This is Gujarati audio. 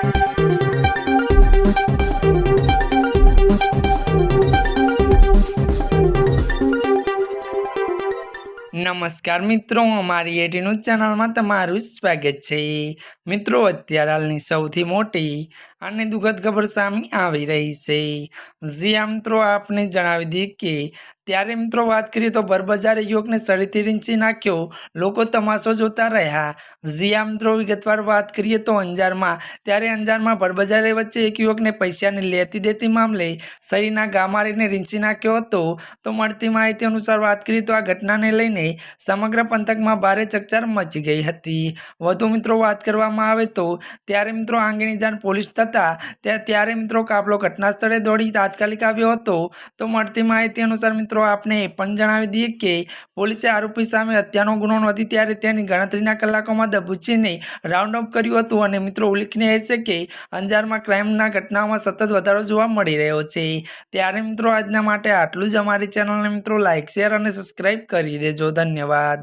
નમસ્કાર મિત્રો, અમારી એટી ચેનલમાં તમારું સ્વાગત છે. મિત્રો, અત્યારે હાલની સૌથી મોટી અને દુઃખદ ખબર સામે આવી રહી છે. જ્યાં મિત્રો, આપને જણાવી દઈએ કે ત્યારે મિત્રો વાત કરીએ તો ભરબજારે યુવકને સળીથી રીંચી નાખ્યો. લોકો તમાશો જોતા રહ્યા. જીયા મિત્રો વિગતવાર વાત કરીએ તો અંજારમાં. ત્યારે અંજારમાં ભરબજારે વચ્ચે એક યુવકને પૈસાની લેતી દેતી મામલે સહીના ગામારીને રીંચી નાખ્યો હતો. તો મળતી માહિતી અનુસાર વાત કરીએ તો આ ઘટનાને લઈને સમગ્ર પંથકમાં ભારે ચકચાર મચી ગઈ હતી. વધુ મિત્રો વાત કરવામાં આવે તો ત્યારે મિત્રો આ અંગેની જાણ પોલીસ થતા ત્યાં ત્યારે મિત્રો કાફલો ઘટના સ્થળે દોડી તાત્કાલિક આવ્યો હતો. તો મળતી માહિતી અનુસાર મિત્રો આપને એ પણ જણાવી દઈએ કે પોલીસે આરોપી સામે હત્યાનો ગુનો નોંધી ત્યારે તેની ગણતરીના કલાકોમાં દબુચીને રાઉન્ડ અપ કર્યું હતું અને મિત્રો, ઉલ્લેખનીય છે કે અંજારમાં ક્રાઇમના ઘટનાઓમાં સતત વધારો જોવા મળી રહ્યો છે. ત્યારે મિત્રો, આજના માટે આટલું જ. અમારી ચેનલને મિત્રો લાઇક શેર અને સબસ્ક્રાઇબ કરી દેજો. ધન્યવાદ.